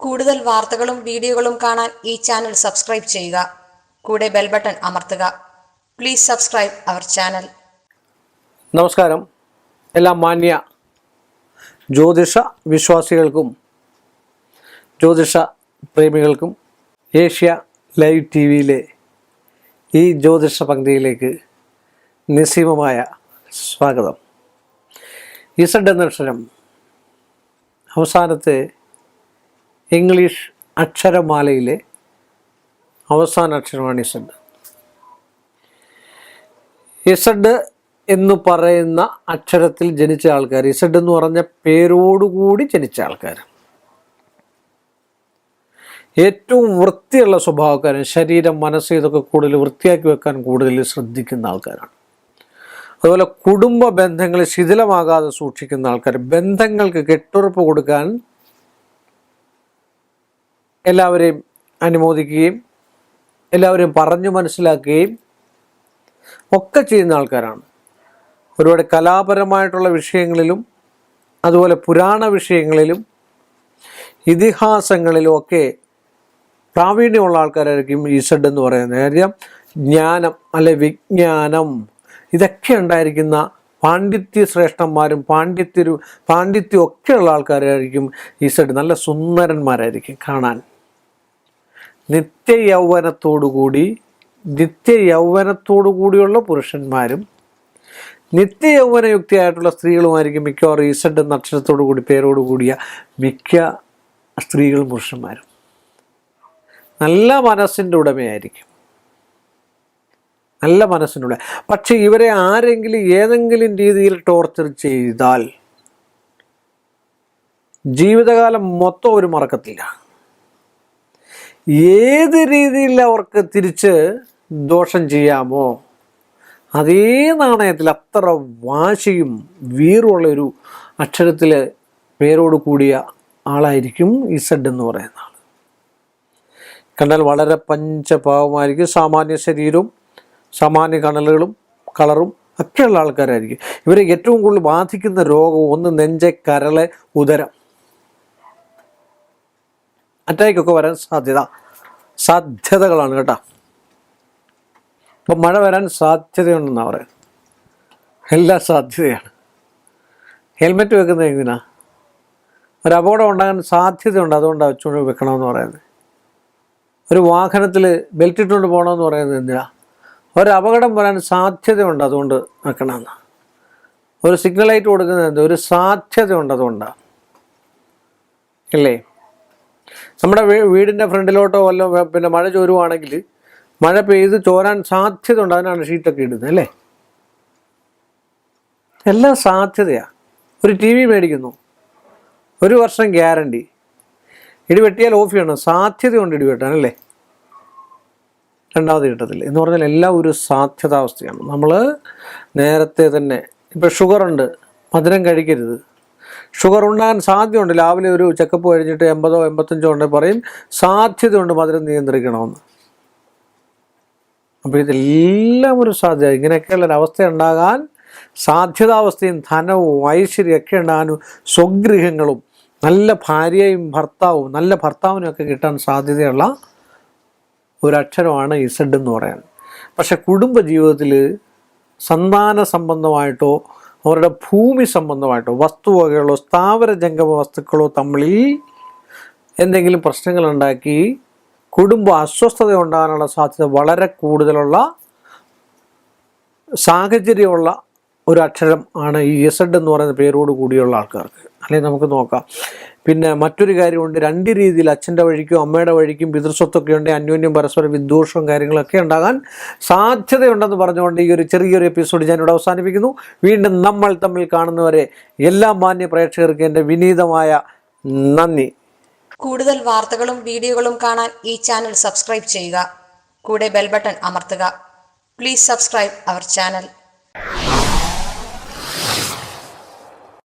കൂടുതൽ വാർത്തകളും വീഡിയോകളും കാണാൻ ഈ ചാനൽ സബ്സ്ക്രൈബ് ചെയ്യുക. കൂടെ ബെൽ ബട്ടൺ അമർത്തുക. Please subscribe our channel. നമസ്കാരം. എല്ലാ മാന്യ ജ്യോതിഷ വിശ്വാസികൾക്കും ജ്യോതിഷ പ്രേമികൾക്കും ഏഷ്യ ലൈവ് ടി വിയിലെ ഈ ജ്യോതിഷ പങ്ക്തിയിലേക്ക് നിസ്സീമമായ സ്വാഗതം. ഇസഡ് എന്ന അക്ഷരം അവസാനത്തെ ഇംഗ്ലീഷ് അക്ഷരമാലയിലെ അവസാന അക്ഷരമാണ് ഇസഡ്. ഇസഡ് എന്ന് പറയുന്ന അക്ഷരത്തിൽ ജനിച്ച ആൾക്കാർ ഇസഡ് എന്ന് പറഞ്ഞ പേരോടുകൂടി ജനിച്ച ആൾക്കാർ. ഏറ്റവും വൃത്തിയുള്ള സ്വഭാവക്കാരൻ ശരീരം മനസ്സ് ഇതൊക്കെ കൂടുതൽ വൃത്തിയാക്കി വെക്കാൻ കൂടുതൽ ശ്രദ്ധിക്കുന്ന ആൾക്കാരാണ്. അതുപോലെ കുടുംബ ബന്ധങ്ങൾ ശിഥിലമാകാതെ സൂക്ഷിക്കുന്ന ആൾക്കാർ ബന്ധങ്ങൾക്ക് കെട്ടുറപ്പ് കൊടുക്കാൻ എല്ലാവരെയും അനുമോദിക്കുകയും എല്ലാവരെയും പറഞ്ഞു മനസ്സിലാക്കുകയും ഒക്കെ ചെയ്യുന്ന ആൾക്കാരാണ്. ഒരുപാട് കലാപരമായിട്ടുള്ള വിഷയങ്ങളിലും അതുപോലെ പുരാണ വിഷയങ്ങളിലും ഇതിഹാസങ്ങളിലും ഒക്കെ പ്രാവീണ്യമുള്ള ആൾക്കാരായിരിക്കും ഈസഡ് എന്ന് പറയുന്നത്. കാര്യം ജ്ഞാനം അല്ലെ വിജ്ഞാനം ഇതൊക്കെ ഉണ്ടായിരിക്കുന്ന പാണ്ഡിത്യ ശ്രേഷ്ഠന്മാരും പാണ്ഡിത്യരും പാണ്ഡിത്യം ഒക്കെയുള്ള ആൾക്കാരായിരിക്കും ഈസഡ് നല്ല സുന്ദരന്മാരായിരിക്കും കാണാൻ. നിത്യ യൗവനത്തോടുകൂടി നിത്യ യൗവനത്തോടു കൂടിയുള്ള പുരുഷന്മാരും നിത്യ യൗവനയുക്തിയായിട്ടുള്ള സ്ത്രീകളുമായിരിക്കും മിക്കവാറും ഈസഡ് എന്ന അക്ഷരത്തോടു കൂടി പേരോട് കൂടിയ മിക്ക സ്ത്രീകളും പുരുഷന്മാരും. നല്ല മനസ്സിന്റെ ഉടമയായിരിക്കും. നല്ല മനസ്സിനുള്ള പക്ഷെ ഇവരെ ആരെങ്കിലും ഏതെങ്കിലും രീതിയിൽ ടോർച്ചർ ചെയ്താൽ ജീവിതകാലം മൊത്തം ഒരു മറക്കത്തില്ല. ഏത് രീതിയിൽ അവർക്ക് തിരിച്ച് ദോഷം ചെയ്യാമോ അതേ നാണയത്തിൽ അത്ര വാശിയും വീറുള്ള ഒരു അക്ഷരത്തിൽ പേരോട് കൂടിയ ആളായിരിക്കും ഇസഡ് എന്ന് പറയുന്ന ആൾ കണ്ടാൽ വളരെ പഞ്ചഭാവമായിരിക്കും സാമാന്യ ശരീരവും സാമാന്യ കണലുകളും കളറും ഒക്കെയുള്ള ആൾക്കാരായിരിക്കും. ഇവരെ ഏറ്റവും കൂടുതൽ ബാധിക്കുന്ന രോഗം ഒന്ന് നെഞ്ചെ കരളെ ഉദരം. അറ്റാക്കൊക്കെ വരാൻ സാധ്യത സാധ്യതകളാണ് കേട്ടോ. ഇപ്പം മഴ വരാൻ സാധ്യതയുണ്ടെന്നാണ് പറയുന്നത്. എല്ലാ സാധ്യതയാണ്. ഹെൽമെറ്റ് വെക്കുന്നത് എന്തിനാ? ഒരു അപകടം ഉണ്ടാകാൻ സാധ്യതയുണ്ട് അതുകൊണ്ടാണ് വെച്ചുകൊണ്ട് വെക്കണമെന്ന് പറയുന്നത്. ഒരു വാഹനത്തിൽ ബെൽറ്റ് ഇട്ടുകൊണ്ട് പോകണമെന്ന് പറയുന്നത് എന്തിനാ? ഒരു അപകടം വരാൻ സാധ്യതയുണ്ട് അതുകൊണ്ട് വെക്കണമെന്ന്. ഒരു സിഗ്നൽ ലൈറ്റ് കൊടുക്കുന്നത് എന്ത്? ഒരു സാധ്യതയുണ്ട് അതുകൊണ്ടാണ് ഇല്ലേ? നമ്മുടെ വീടിന്റെ ഫ്രണ്ടിലോട്ടോ വല്ല പിന്നെ മഴ ചോരുവാണെങ്കിൽ മഴ പെയ്ത് ചോരാൻ സാധ്യത ഉണ്ട് അതിനാണ് ഷീറ്റൊക്കെ ഇടുന്നത് അല്ലേ? എല്ലാം സാധ്യതയാണ് ഒരു ടി വി മേടിക്കുന്നു. ഒരു വർഷം ഗ്യാരണ്ടി. ഇടിവെട്ടിയാൽ ഓഫ് ചെയ്യണം. സാധ്യതയുണ്ട് ഇടിവെട്ടാൻ അല്ലേ? രണ്ടാമത് കിട്ടത്തില്ല എന്ന് പറഞ്ഞാൽ എല്ലാം ഒരു സാധ്യതാവസ്ഥയാണ്. നമ്മൾ നേരത്തെ തന്നെ ഇപ്പം ഷുഗറുണ്ട്. മധുരം കഴിക്കരുത്. ഷുഗർ ഉണ്ടാകാൻ സാധ്യതയുണ്ട്. രാവിലെ ഒരു ചെക്കപ്പ് കഴിഞ്ഞിട്ട് എൺപതോ എൺപത്തഞ്ചോ ഉണ്ടെങ്കിൽ പറയും സാധ്യതയുണ്ട് മധുരം നിയന്ത്രിക്കണമെന്ന്. അപ്പോൾ ഇതെല്ലാം ഒരു സാധ്യത. ഇങ്ങനെയൊക്കെയുള്ള ഒരവസ്ഥ ഉണ്ടാകാൻ സാധ്യതാവസ്ഥയും ധനവും ഐശ്വര്യം ഒക്കെ ഉണ്ടാകാനും സ്വഗൃഹങ്ങളും നല്ല ഭാര്യയും ഭർത്താവും നല്ല ഭർത്താവിനും ഒക്കെ കിട്ടാൻ സാധ്യതയുള്ള ഒരക്ഷരമാണ് ഇസഡ് എന്ന് പറയാൻ പക്ഷെ കുടുംബ ജീവിതത്തിൽ സന്താന സംബന്ധമായിട്ടോ അവരുടെ ഭൂമി സംബന്ധമായിട്ടോ വസ്തുവകകളോ സ്ഥാവര ജംഗമ വസ്തുക്കളോ തമ്മിൽ എന്തെങ്കിലും പ്രശ്നങ്ങൾ ഉണ്ടാക്കി കുടുംബ അസ്വസ്ഥത ഉണ്ടാകാനുള്ള സാധ്യത വളരെ കൂടുതലുള്ള സാഹചര്യമുള്ള ഒരു അക്ഷരം ആണ് ഈ എസഡ് എന്ന് പറയുന്ന പേരോട് കൂടിയുള്ള ആൾക്കാർക്ക്. അല്ലെങ്കിൽ നമുക്ക് നോക്കാം. പിന്നെ മറ്റൊരു കാര്യമുണ്ട്. രണ്ട് രീതിയിൽ അച്ഛന്റെ വഴിക്കും അമ്മയുടെ വഴിക്കും പിതൃസ്വത്തൊക്കെ ഉണ്ട്. അന്യോന്യം പരസ്പര വിദ്വേഷവും കാര്യങ്ങളൊക്കെ ഉണ്ടാകാൻ സാധ്യതയുണ്ടെന്ന് പറഞ്ഞുകൊണ്ട് ഈ ഒരു ചെറിയൊരു എപ്പിസോഡ് ഞാനിവിടെ അവസാനിപ്പിക്കുന്നു. വീണ്ടും നമ്മൾ തമ്മിൽ കാണുന്നവരെ എല്ലാ മാന്യ പ്രേക്ഷകർക്കും എന്റെ വിനീതമായ നന്ദി. കൂടുതൽ വാർത്തകളും വീഡിയോകളും കാണാൻ ഈ ചാനൽ സബ്സ്ക്രൈബ് ചെയ്യുക. കൂടെ ബെൽ ബട്ടൺ അമർത്തുക. Please subscribe our channel